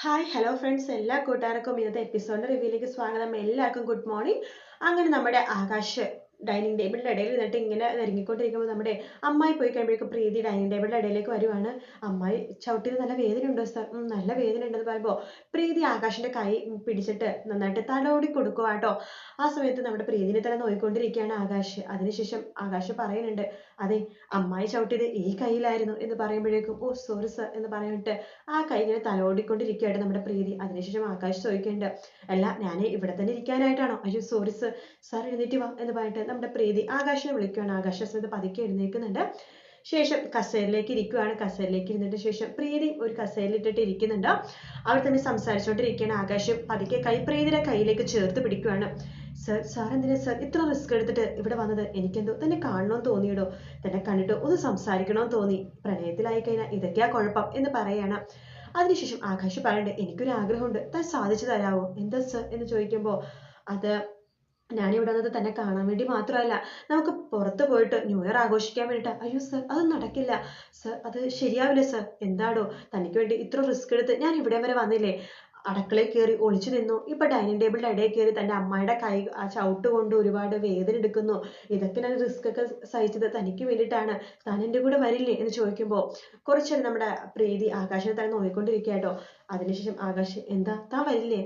Hi hello friends എല്ലാ കൂട്ടുകാർക്കും ഇന്നത്തെ എപ്പിസോഡ് റിവ്യൂയിലേക്ക് സ്വാഗതം. എല്ലാവർക്കും ഗുഡ് മോർണിംഗ് അങ്ങനെ നമ്മുടെ ആകാശ് ഡൈനിങ് ടേബിളിന്റെ ഇടയിൽ നിന്നിട്ട് ഇങ്ങനെ ഇറങ്ങിക്കൊണ്ടിരിക്കുമ്പോൾ നമ്മുടെ അമ്മായി പോയി കഴിയുമ്പോഴേക്കും പ്രീതി ഡൈനിങ് ടേബിളിന്റെ ഇടയിലേക്ക് വരുവാണ്. അമ്മായി ചവിട്ടിന് നല്ല വേദന ഉണ്ടോ സർ നല്ല വേദന ഉണ്ടെന്ന് പറയുമ്പോൾ പ്രീതി ആകാശിന്റെ കൈ പിടിച്ചിട്ട് നന്നായിട്ട് തലോടി കൊടുക്കുക കേട്ടോ ആ സമയത്ത് നമ്മുടെ പ്രീതിനെ തന്നെ നോയിക്കൊണ്ടിരിക്കുകയാണ് ആകാശ്. അതിനുശേഷം ആകാശ് പറയുന്നുണ്ട് അതെ അമ്മായി ചവിട്ടിയത് ഈ കയ്യിലായിരുന്നു എന്ന് പറയുമ്പോഴേക്കും ഓ സോറി സർ എന്ന് പറഞ്ഞിട്ട് ആ കൈ ഇങ്ങനെ തലോടിക്കൊണ്ടിരിക്കുകയായിട്ട് നമ്മുടെ പ്രീതി. അതിനുശേഷം ആകാശ് ചോദിക്കുന്നുണ്ട് അല്ല ഞാൻ ഇവിടെ തന്നെ ഇരിക്കാനായിട്ടാണോ? അയ്യോ സോറി സർ സാർ എഴുന്നേറ്റ് വാ എന്ന് പറഞ്ഞിട്ട് നമ്മുടെ പ്രീതി ആകാശിനെ വിളിക്കുകയാണ്. ആകാശ് സമയത്ത് പതുക്കെ എഴുന്നേൽക്കുന്നുണ്ട്. ശേഷം കസേരയിലേക്ക് ഇരിക്കുകയാണ് കസേരയിലേക്ക് ഇരുന്നിട്ട് ശേഷം പ്രീതി ഒരു കസേരയിലിട്ടിട്ട് ഇരിക്കുന്നുണ്ട്. അവർ തന്നെ സംസാരിച്ചുകൊണ്ടിരിക്കുകയാണ് ആകാശം. പതുക്കെ കൈ പ്രീതിയുടെ കയ്യിലേക്ക് ചേർത്ത് പിടിക്കുകയാണ് സർ സാർ എന്തിനാ സർ ഇത്ര റിസ്ക് എടുത്തിട്ട് ഇവിടെ വന്നത്? എനിക്കെന്തോ തന്നെ കാണണമെന്ന് തോന്നിയിടോ. തന്നെ കണ്ടിട്ട് ഒന്ന് സംസാരിക്കണമെന്ന് തോന്നി. പ്രണയത്തിലായി കഴിഞ്ഞാൽ ഇതൊക്കെയാ കുഴപ്പം എന്ന് പറയാണ്. അതിനുശേഷം ആകാശ് പറയണ്ട് എനിക്കൊരു ആഗ്രഹമുണ്ട്. താൻ സാധിച്ചു തരാവോ? എന്താ സർ? എന്ന് ചോദിക്കുമ്പോൾ അത് ഞാനിവിടെ വന്നത് തന്നെ കാണാൻ വേണ്ടി മാത്രമല്ല. നമുക്ക് പുറത്ത് പോയിട്ട് ന്യൂ ഇയർ ആഘോഷിക്കാൻ വേണ്ടിട്ട്. അയ്യോ സർ അത് നടക്കില്ല. സർ അത് ശരിയാവില്ല സർ. എന്താടോ? തനിക്ക് വേണ്ടി ഇത്ര റിസ്ക് എടുത്ത് ഞാൻ ഇവിടെ വരെ വന്നില്ലേ? അടുക്കളയിൽ കയറി ഒളിച്ചു നിന്നു. ഇപ്പൊ ഡൈനിങ് ടേബിളിന്റെ ഇടയിൽ കയറി തന്റെ അമ്മയുടെ കൈ ആ ചവിട്ട് കൊണ്ട് ഒരുപാട് വേദന എടുക്കുന്നു. ഇതൊക്കെ ഞാൻ റിസ്ക് ഒക്കെ സഹിച്ചത് തനിക്ക് വേണ്ടിയിട്ടാണ്. താൻ എന്റെ കൂടെ വരില്ലേ എന്ന് ചോദിക്കുമ്പോൾ കുറച്ചേരം നമ്മുടെ പ്രീതി ആകാശിനെ തന്നെ നോക്കിക്കൊണ്ടിരിക്കുക കേട്ടോ അതിനുശേഷം ആകാശ് എന്താ? താൻ വരില്ലേ?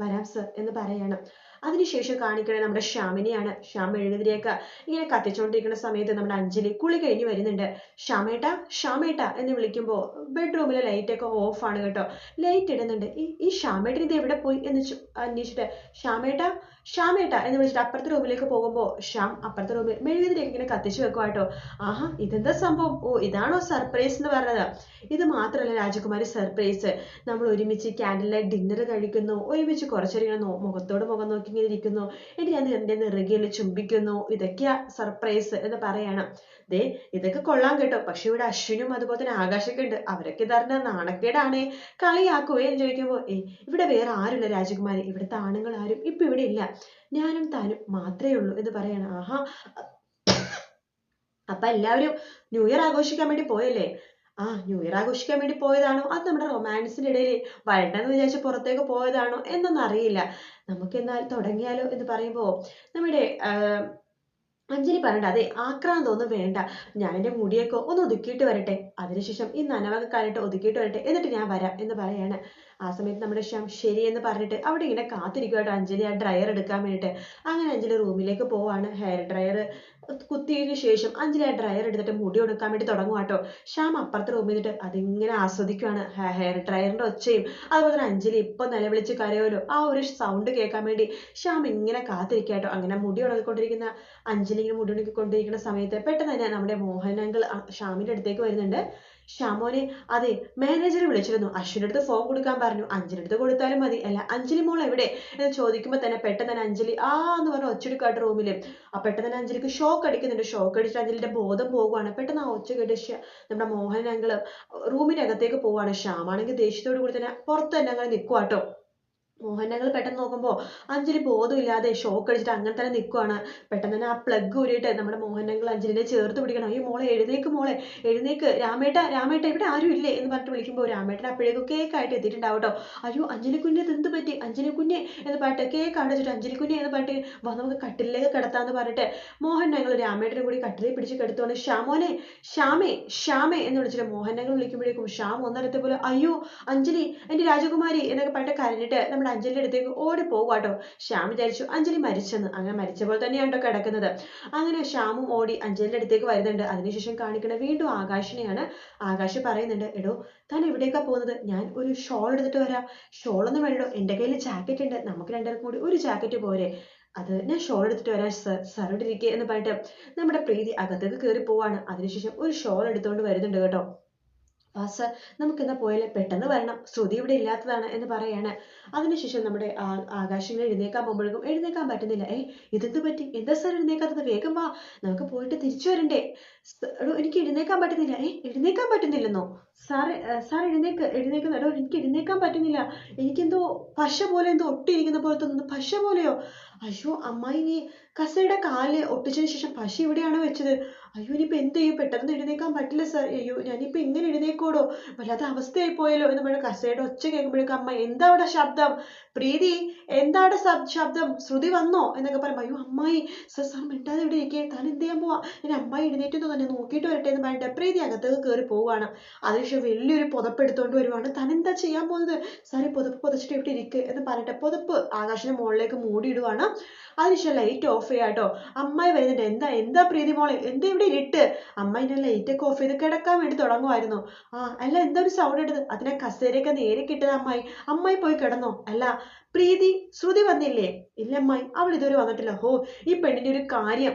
വരാം സർ എന്ന് പറയാണ്. അതിനുശേഷം കാണിക്കണേ നമ്മുടെ ശ്യാമിനെയാണ്. ശ്യാം എഴുതിരിയൊക്കെ ഇങ്ങനെ കത്തിച്ചുകൊണ്ടിരിക്കുന്ന സമയത്ത് നമ്മുടെ അഞ്ജലി കുളി കഴിഞ്ഞ് വരുന്നുണ്ട്. ശ്യാമേട്ട ശ്യാമേട്ട എന്ന് വിളിക്കുമ്പോൾ ബെഡ്റൂമിലെ ലൈറ്റ് ഒക്കെ ഓഫ് ആണ് കേട്ടോ. ലൈറ്റ് ഇടുന്നുണ്ട്. ഈ ഈ ശ്യാമേട്ടൻ ഇത് എവിടെ പോയി എന്ന് അന്വേഷിച്ചിട്ട് ശ്യാമേട്ട ശ്യാമേട്ട എന്ന് വിളിച്ചിട്ട് അപ്പുറത്തെ റൂമിലേക്ക് പോകുമ്പോൾ ശ്യാം അപ്പുറത്തെ റൂമിൽ മെഴുകുതിരിയൊക്കെ ഇങ്ങനെ കത്തിച്ചു വെക്കുക കേട്ടോ. ആഹാ ഇതെന്താ സംഭവം? ഓ ഇതാണോ സർപ്രൈസ് എന്ന് പറഞ്ഞത്. ഇത് മാത്രമല്ല രാജകുമാരി സർപ്രൈസ് നമ്മൾ ഒരുമിച്ച് ക്യാൻഡിൽ ലൈറ്റ് ഡിന്നർ കഴിക്കുന്നു. ഒരുമിച്ച് കുറച്ചേരം ഇങ്ങനെ മുഖത്തോട് മുഖം നോക്കി ഇങ്ങനെ ഇരിക്കുന്നു. എന്നിട്ട് ഞാൻ എന്റെ നിറുകയിൽ ചുംബിക്കുന്നു. ഇതൊക്കെയാ സർപ്രൈസ് എന്ന് പറയാണ്. ദേ ഇതൊക്കെ കൊള്ളാം കേട്ടോ. പക്ഷെ ഇവിടെ അശ്വിനും അതുപോലെ തന്നെ ആകാശൊക്കെ ഉണ്ട്. അവരൊക്കെ ഇതറിഞ്ഞ നാണക്കേടാണ്. കളിയാക്കുവേ എന്ന് ചോദിക്കുമ്പോൾ ഏ ഇവിടെ വേറെ ആരുമില്ല രാജകുമാരി. ഇവിടുത്തെ ആണുങ്ങൾ ആരും ഇപ്പൊ ഇവിടെ ഇല്ല. ഞാനും താനും മാത്രമേ ഉള്ളൂ എന്ന് പറയാണ്. ആഹാ. അപ്പൊ എല്ലാവരും ന്യൂ ഇയർ ആഘോഷിക്കാൻ വേണ്ടി പോയല്ലേ? ആ ന്യൂ ഇയർ ആഘോഷിക്കാൻ വേണ്ടി പോയതാണോ? അത് നമ്മുടെ റൊമാൻസിന്റെ ഇടയിൽ വരണ്ടെന്ന് വിചാരിച്ച് പുറത്തേക്ക് പോയതാണോ എന്നൊന്നും അറിയില്ല. നമുക്ക് എന്നാൽ തുടങ്ങിയാലോ എന്ന് പറയുമ്പോൾ നമ്മുടെ അഞ്ജലി പറയണ്ട അതെ ആക്രാന്തമൊന്നും വേണ്ട. ഞാൻ എന്റെ മുടിയൊക്കെ ഒന്ന് ഒതുക്കിയിട്ട് വരട്ടെ. അതിനുശേഷം ഈ നനവൊക്കെ കാലിട്ട് ഒതുക്കിയിട്ട് വരട്ടെ. എന്നിട്ട് ഞാൻ വരാം എന്ന് പറയാണ്. ആ സമയത്ത് നമ്മുടെ ശ്യാം ശരി എന്ന് പറഞ്ഞിട്ട് അവിടെ ഇങ്ങനെ കാത്തിരിക്കുവാട്ടോ അഞ്ജലി ആ ഡ്രയർ എടുക്കാൻ വേണ്ടിയിട്ട് അങ്ങനെ അഞ്ജലി റൂമിലേക്ക് പോവാണ്. ഹെയർ ഡ്രയർ കുത്തിയതിനു ശേഷം അഞ്ജലി ആ ഡ്രയർ എടുത്തിട്ട് മുടി ഉണക്കാൻ വേണ്ടി തുടങ്ങും കേട്ടോ ശ്യാം അപ്പുറത്തെ റൂമിൽ നിന്നിട്ട് അതിങ്ങനെ ആസ്വദിക്കുവാണ്. ഹെയർ ഡ്രയറിന്റെ ഒച്ചയും അതുപോലെ തന്നെ അഞ്ജലി ഇപ്പൊ നിലവിളിച്ച് കരയോലോ ആ ഒരു സൗണ്ട് കേൾക്കാൻ വേണ്ടി ശ്യാം ഇങ്ങനെ കാത്തിരിക്കാട്ടോ അങ്ങനെ മുടി ഉണക്കിക്കൊണ്ടിരിക്കുന്ന അഞ്ജലി ഇങ്ങനെ മുടി ഉണക്കിക്കൊണ്ടിരിക്കുന്ന സമയത്ത് പെട്ടെന്ന് തന്നെ നമ്മുടെ മോഹൻ അങ്കിൾ ശ്യാമിന്റെ അടുത്തേക്ക് വരുന്നുണ്ട്. ശ്യാമോനെ അതെ മാനേജറെ വിളിച്ചിരുന്നു. അശ്വിന്റെ അടുത്ത് ഫോൺ കൊടുക്കാൻ പറഞ്ഞു. അഞ്ജലി അടുത്ത് കൊടുത്താലും മതി. അല്ല അഞ്ജലി മോൾ എവിടെ? എന്ന് ചോദിക്കുമ്പോൾ തന്നെ പെട്ടെന്ന് തന്നെ അഞ്ജലി ആ എന്ന് പറഞ്ഞ ഒച്ചെടുക്കാട്ട് റൂമിൽ ആ പെട്ടെന്ന് തന്നെ അഞ്ജലിക്ക് ഷോക്ക് അടിക്കുന്നുണ്ട്. ഷോക്ക് അടിച്ചിട്ട് അഞ്ജലിന്റെ ബോധം പോകുവാണ്. പെട്ടെന്ന് ആ ഒച്ച കേട്ട് നമ്മുടെ മോഹൻ അങ്കിൾ റൂമിനകത്തേക്ക് പോവാണ്. ശ്യാമാണെങ്കിൽ ദേഷ്യത്തോട് കൂടി തന്നെ പുറത്ത് തന്നെ അങ്ങനെ നിൽക്കുവാട്ടോ മോഹനങ്ങൾ പെട്ടെന്ന് നോക്കുമ്പോൾ അഞ്ജലി ബോധമില്ലാതെ ഷോക്ക് അടിച്ചിട്ട് അങ്ങനെ തന്നെ നിൽക്കുവാണ് പെട്ടെന്ന് തന്നെ ആ പ്ലഗ് ഊരിയിട്ട് നമ്മുടെ മോഹനങ്ങൾ അഞ്ജലിനെ ചേർത്ത് പിടിക്കണം. ഈ മോളെ എഴുന്നേക്ക് മോളെ എഴുന്നേക്ക്. രാമേട്ട രാമേട്ട ഇവിടെ ആരും ഇല്ലേ എന്ന് പറഞ്ഞിട്ട് വിളിക്കുമ്പോൾ രാമേട്ടൻ അപ്പോഴേക്കും കേക്ക് ആയിട്ട് എത്തിയിട്ടുണ്ടാവും കേട്ടോ. അയ്യോ അഞ്ജലി കുഞ്ഞെ എന്ത് പറ്റി? അഞ്ജലി കുഞ്ഞെ എന്ന് പറഞ്ഞിട്ട് കേക്ക് അടച്ചിട്ട് അഞ്ജലി കുഞ്ഞെ എന്ന് പറഞ്ഞിട്ട് വാ നമുക്ക് കട്ടിലേക്ക് കിടത്താന്ന് പറഞ്ഞിട്ട് മോഹൻ ഞങ്ങൾ രാമേട്ടനെ കൂടി കട്ടിലിൽ പിടിച്ച് കിടത്തുവാണ്. ശ്യാമോനെ ശ്യാമേ ശ്യാമേ എന്ന് വിളിച്ചിട്ട് മോഹൻ ഞങ്ങൾ വിളിക്കുമ്പോഴേക്കും ശ്യാം ഒന്നരത്തെ പോലെ അയ്യോ അഞ്ജലി എന്റെ രാജകുമാരി എന്നൊക്കെ പറഞ്ഞിട്ട് കരഞ്ഞിട്ട് നമ്മുടെ അഞ്ജലിയുടെ അടുത്തേക്ക് ഓടി പോവാട്ടോ ശ്യാം വിചാരിച്ചു അഞ്ജലി മരിച്ചെന്ന്. അങ്ങനെ മരിച്ച പോലെ തന്നെയാണ് കിടക്കുന്നത്. അങ്ങനെ ശ്യാമും ഓടി അഞ്ജലിയുടെ അടുത്തേക്ക് വരുന്നുണ്ട്. അതിനുശേഷം കാണിക്കണ വീണ്ടും ആകാശിനെയാണ് ആകാശ് പറയുന്നുണ്ട് എടോ താൻ എവിടേക്കാ പോകുന്നത്? ഞാൻ ഒരു ഷോൾ എടുത്തിട്ട് വരാം. ഷോൾ ഒന്നും വേണ്ടോ എന്റെ കയ്യിൽ ജാക്കറ്റ് ഉണ്ട്. നമുക്ക് രണ്ടുപേർക്കും കൂടി ഒരു ജാക്കറ്റ് പോരെ. അത് ഞാൻ ഷോൾ എടുത്തിട്ട് വരാം സർ. സാറോട് എന്ന് പറഞ്ഞിട്ട് നമ്മുടെ പ്രീതി അകത്തേക്ക് കയറി പോവാണ്. അതിനുശേഷം ഒരു ഷോൾ എടുത്തുകൊണ്ട് വരുന്നുണ്ട് കേട്ടോ. സർ നമുക്ക് എന്നാ പോയാലേ പെട്ടെന്ന് വരണം. ശ്രുതി ഇവിടെ ഇല്ലാത്തതാണ് എന്ന് പറയാണ്. അതിനുശേഷം നമ്മുടെ ആ- ആകാശ് ഇങ്ങനെ എഴുന്നേക്കാൻ പോകുമ്പോഴേക്കും എഴുന്നേക്കാൻ പറ്റുന്നില്ല. ഏ ഇതെന്ത് പറ്റി? എന്താ സാർ എഴുന്നേക്കാത്തത്? വേഗം വാ. നമുക്ക് പോയിട്ട് തിരിച്ചു വരണ്ടേ. എനിക്ക് എഴുന്നേക്കാൻ പറ്റുന്നില്ല. ഏ എഴുന്നേക്കാൻ പറ്റുന്നില്ലെന്നോ? സാറ് സാർ എഴുന്നേക്ക് എഴുന്നേക്കുന്ന എടോ എനിക്ക് എഴുന്നേക്കാൻ പറ്റുന്നില്ല. എനിക്കെന്തോ പശ പോലെ എന്തോ ഒട്ടിയിരിക്കുന്ന പോലെ തോന്നുന്നു പശ പോലെയോ? അയ്യോ അമ്മായി നീ കസയുടെ കാൽ ഒട്ടിച്ചതിന് ശേഷം പശ എവിടെയാണ് വെച്ചത്? അയ്യോ ഇനിയിപ്പോൾ എന്ത് ചെയ്യും? പെട്ടെന്ന് എഴുന്നേക്കാൻ പറ്റില്ല സാർ. അയ്യോ ഞാനിപ്പോൾ എങ്ങനെ എഴുന്നേക്കോടോ വല്ലാത്ത അവസ്ഥയായി പോയല്ലോ എന്ന് പറഞ്ഞ കസേരയുടെ ഒച്ച കേൾക്കുമ്പോഴേക്കും അമ്മ എന്താ അവിടെ ശബ്ദം? പ്രീതി എന്താ അവിടെ ശബ്ദം? ശ്രുതി വന്നോ? എന്നൊക്കെ പറയുമ്പോൾ അയ്യോ അമ്മായി സാർ സാർ മിണ്ടാതെ ഇവിടെ ഇരിക്കേ താൻ എന്ത് ചെയ്യാൻ പോവാ? ഞാൻ അമ്മായി എഴുന്നേറ്റെന്ന് തന്നെ നോക്കിയിട്ട് വരട്ടെ എന്ന് പറഞ്ഞിട്ട് പ്രീതി അകത്തേക്ക് കയറി പോവുകയാണ്. അതിനുശേഷം വലിയൊരു പുതപ്പെടുത്തോണ്ട് വരുവാണ്. താൻ എന്താ ചെയ്യാൻ പോകുന്നത് സാറി പുതപ്പ് പുതച്ചിട്ട് ഇവിടെ ഇരിക്കുക എന്ന് പറഞ്ഞിട്ട് പുതപ്പ് ആകാശിന്റെ മുകളിലേക്ക് മൂടിയിടുവാണ്. അതിനുശേഷം ലൈറ്റ് ഓഫ് ചെയ്യാട്ടോ അമ്മായി വരുന്നുണ്ട്. എന്താ എന്താ പ്രീതി മോളെ? എന്താ ഇവിടെ ഇരുട്ട്? അമ്മ ഇന്ന ലൈറ്റ് ഒക്കെ ഓഫ് ചെയ്ത് കിടക്കാൻ വേണ്ടി തുടങ്ങുമായിരുന്നു ആ അല്ല എന്താ ഒരു സൗണ്ട് എടുത്ത് അതിനെ കസേരയൊക്കെ നേരെ കിട്ടത് അമ്മായി. അമ്മായി പോയി കിടന്നോ? അല്ല പ്രീതി ശ്രുതി വന്നില്ലേ? ഇല്ല അമ്മായി. അവൾ ഇതുവരെ വന്നിട്ടില്ല. ഹോ ഈ പെണ്ണിന്റെ ഒരു കാര്യം.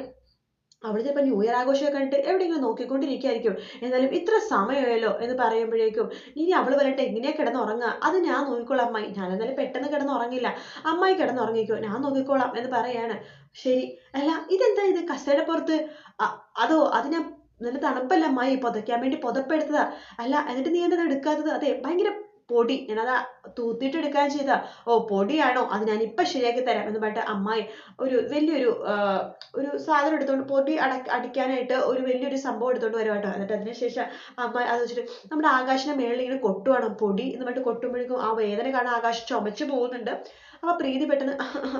അവൾ ചിലപ്പോൾ ന്യൂ ഇയർ ആഘോഷമൊക്കെ കണ്ടിട്ട് എവിടെയെങ്കിലും നോക്കിക്കൊണ്ടിരിക്കുകയായിരിക്കും എന്നാലും ഇത്ര സമയമായല്ലോ എന്ന് പറയുമ്പോഴേക്കും ഇനി അവൾ വരട്ടെ എങ്ങനെയാ കിടന്നുറങ്ങുക. അത് ഞാൻ നോക്കിക്കോളാം അമ്മായി. ഞാൻ എന്നാലും പെട്ടെന്ന് കിടന്നുറങ്ങില്ല. അമ്മായി കിടന്നുറങ്ങിക്കോ. ഞാൻ നോക്കിക്കോളാം എന്ന് പറയാണ്. ശരി. അല്ല ഇതെന്താ ഇത്? കസേരപ്പുറത്ത് അതോ അത് ഞാൻ നല്ല തണുപ്പല്ല അമ്മായി? പുതയ്ക്കാൻ വേണ്ടി പുതപ്പെടുത്തതാ അല്ല എന്നിട്ട് നീ എന്താ എടുക്കാത്തത്? അതെ ഭയങ്കര പൊടി. ഞാനത് തൂത്തിട്ട് എടുക്കാൻ ചെയ്ത ഓ പൊടിയാണോ? അത് ഞാൻ ഇപ്പൊ ശരിയാക്കി തരാം എന്ന് പറഞ്ഞിട്ട് അമ്മായി ഒരു വലിയൊരു ഒരു സാധനം എടുത്തോണ്ട് പൊടി അട അടിക്കാനായിട്ട് ഒരു വലിയൊരു സംഭവം എടുത്തോണ്ട് വരും കേട്ടോ. എന്നിട്ട് അതിനുശേഷം അമ്മായി അത് വെച്ചിട്ട് നമ്മുടെ ആകാശിന്റെ മേളിൽ ഇങ്ങനെ കൊട്ടുവാണ്. പൊടി എന്ന് പറഞ്ഞിട്ട് കൊട്ടുമ്പോഴേക്കും ആ വേദന കാണാൻ ആകാശം ചുമച്ചു പോകുന്നുണ്ട്. അപ്പൊ പ്രീതി പെട്ടെന്ന്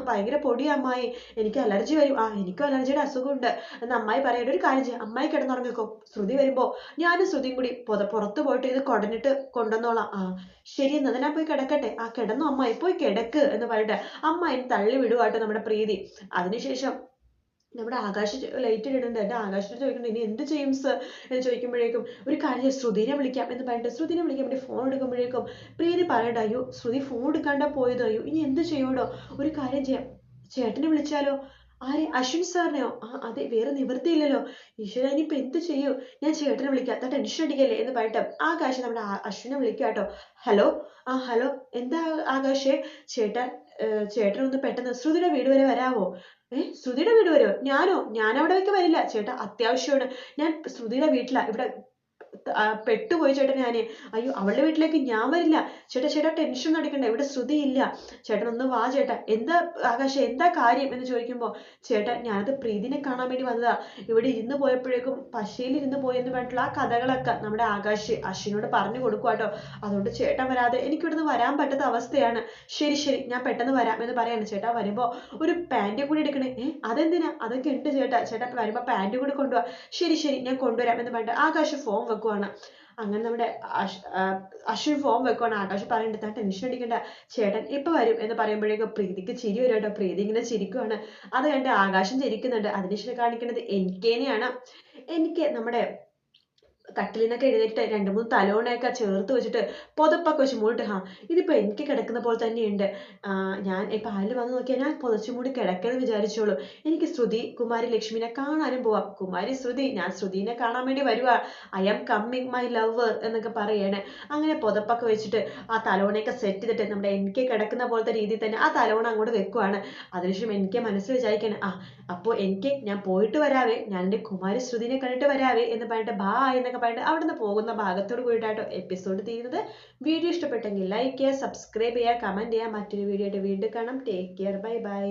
ഭയങ്കര പൊടി അമ്മായി. എനിക്ക് അലർജി വരും. ആ എനിക്കും അലർജിയുടെ അസുഖമുണ്ട്. എന്ന് അമ്മായി പറയേണ്ട ഒരു കാര്യം ചെയ്യാം. അമ്മായി കിടന്നുറങ്ങിക്കോ ശ്രുതി വരുമ്പോ ഞാനും ശ്രുതിയും കൂടി പുറത്ത് പോയിട്ട് ഇത് കൊടഞ്ഞിട്ട് കൊണ്ടുവന്നോളാം. ആ ശരി എന്നാ ഞാൻ പോയി കിടക്കട്ടെ. ആ കിടന്നു അമ്മായി. പോയി കിടക്ക്. എന്ന് പറഞ്ഞിട്ട് അമ്മായി തള്ളി വിടുവാട്ടോ നമ്മുടെ പ്രീതി. അതിനുശേഷം നമ്മുടെ ആകാശ് ലൈറ്റ് ഇടുന്നുണ്ട്. എന്റെ ആകാശിനോട് ചോദിക്കുന്നുണ്ട് ഇനി എന്ത് ചെയ്യും സർ എന്ന് ചോദിക്കുമ്പോഴേക്കും ഒരു കാര്യം ശ്രുതിനെ വിളിക്കാം എന്ന് പറഞ്ഞിട്ട് ശ്രുതിനെ വിളിക്കാൻ വേണ്ടി ഫോൺ എടുക്കുമ്പോഴേക്കും പ്രീതി പറയണ്ട അയ്യോ ശ്രുതി ഫോൺ എടുക്കാണ്ട പോയത് അയ്യോ ഇനി എന്ത് ചെയ്യൂടോ? ഒരു കാര്യം ചെയ്യാം ചേട്ടനെ വിളിച്ചാലോ? ആരെ? അശ്വിൻ സാറിനെയോ? ആ അതെ വേറെ നിവൃത്തിയില്ലല്ലോ ഈശ്വര ഇനിയിപ്പോ എന്ത് ചെയ്യും? ഞാൻ ചേട്ടനെ വിളിക്കാം അതാ ടെൻഷൻ അടിക്കല്ലേ എന്ന് പറഞ്ഞിട്ട് ആകാശ് നമ്മുടെ അശ്വിനെ വിളിക്കുക കേട്ടോ. ഹലോ ആ ഹലോ എന്താ ആകാശേ? ചേട്ടാ ഒന്ന് പെട്ടെന്ന് ശ്രുതിയുടെ വീട് വരെ വരാവോ? ഏ ശ്രുതിയുടെ വീട് വരുമോ ഞാനോ? ഞാൻ അവിടേക്ക് വരില്ല. ചേട്ടാ അത്യാവശ്യമാണ്. ഞാൻ ശ്രുതിയുടെ വീട്ടിലാ. ഇവിടെ പെട്ടുപോയി ചേട്ടാ ഞാൻ. അയ്യോ അവളുടെ വീട്ടിലേക്ക് ഞാൻ വരില്ല. ചേട്ടാ ചേട്ടാ ടെൻഷൻ അടിക്കണ്ട. ഇവിടെ ശ്രുതി ഇല്ല ചേട്ടൻ ഒന്ന് വാ ചേട്ടാ. എന്താ ആകാശ എന്താ കാര്യം എന്ന് ചോദിക്കുമ്പോ ചേട്ടാ ഞാനത് പ്രീതിനെ കാണാൻ വേണ്ടി വന്നതാ. ഇവിടെ ഇരുന്ന് പോയപ്പോഴേക്കും പശയിൽ ഇരുന്ന് പോയെന്ന് പറഞ്ഞിട്ടുള്ള ആ കഥകളൊക്കെ നമ്മുടെ ആകാശ് അശ്വിനോട് പറഞ്ഞു കൊടുക്കുവാട്ടോ അതുകൊണ്ട് ചേട്ടൻ വരാതെ എനിക്ക് ഇവിടുന്ന് വരാൻ പറ്റാത്ത അവസ്ഥയാണ്. ശരി ശരി ഞാൻ പെട്ടെന്ന് വരാം എന്ന് പറയാണ്. ചേട്ടാ വരുമ്പോ ഒരു പാന്റ് കൂടി എടുക്കണേ. ഏ അതെന്തിനാ? അതൊക്കെ ഉണ്ട് ചേട്ടാ. ചേട്ടാ വരുമ്പോ പാന്റ് കൂടി കൊണ്ടുപോവാ ശരി ശരി ഞാൻ കൊണ്ടുവരാം എന്ന് പറഞ്ഞിട്ട് ആകാശ് ഫോം വെക്കുവാണ്. അങ്ങനെ നമ്മുടെ അശ്വിൻ ഫോം വെക്കുവാണ് ആകാശ് പറയുന്നുണ്ട് താൻ ടെൻഷൻ അടിക്കണ്ട ചേട്ടൻ ഇപ്പൊ വരും എന്ന് പറയുമ്പോഴേക്കും പ്രീതിക്ക് ചിരി വരും കേട്ടോ. പ്രീതി ഇങ്ങനെ ചിരിക്കുവാണ്. അത് കണ്ട് ആകാശം ചിരിക്കുന്നുണ്ട് അതിനുശേഷം കാണിക്കുന്നത് എനിക്കേനെയാണ്. എനിക്ക് നമ്മുടെ എഴുതിട്ട് എഴുന്നേറ്റ് രണ്ട് മൂന്ന് തലോണയൊക്കെ ചേർത്ത് വെച്ചിട്ട് പുതപ്പൊക്കെ വെച്ച് മൂടിട്ട് ഹാ ഇതിപ്പോ എനിക്ക് കിടക്കുന്ന പോലെ തന്നെയുണ്ട്. ഞാൻ ഇപ്പൊ ആരിൽ വന്ന് നോക്കിയാൽ ഞാൻ പുതച്ചു മൂടി കിടക്കെന്ന് വിചാരിച്ചോളൂ. എനിക്ക് ശ്രുതി കുമാരി ലക്ഷ്മിനെ കാണാനും പോവാം. കുമാരി ശ്രുതി ഞാൻ ശ്രുതിനെ കാണാൻ വേണ്ടി വരുവാ. I am coming my lover എന്നൊക്കെ പറയണേ. അങ്ങനെ പുതപ്പൊക്കെ വെച്ചിട്ട് ആ തലോണയൊക്കെ സെറ്റ് ചെയ്തിട്ട് നമ്മുടെ എനിക്ക് കിടക്കുന്ന പോലത്തെ രീതിയിൽ തന്നെ ആ തലോണ അങ്ങോട്ട് വെക്കുവാണ്. അതിനുശേഷം എനിക്ക് മനസ്സിൽ വിചാരിക്കണം ആ അപ്പോൾ എനിക്ക് ഞാൻ പോയിട്ട് വരാവേ ഞാൻ എന്റെ കുമാരി ശ്രുതിനെ കണ്ടിട്ട് വരാവേ എന്ന് പറഞ്ഞിട്ട് ബാ എന്നൊക്കെ പറഞ്ഞിട്ട് അവിടെ നിന്ന് പോകുന്ന ഭാഗത്തോട് കൂടിയിട്ടാട്ടോ എപ്പിസോഡ് തീരുന്നത്. വീഡിയോ ഇഷ്ടപ്പെട്ടെങ്കിൽ ലൈക്ക് ചെയ്യുക സബ്സ്ക്രൈബ് ചെയ്യുക കമന്റ് ചെയ്യുക. മറ്റൊരു വീഡിയോ ആയിട്ട് വീണ്ടും കാണാം. Take care bye bye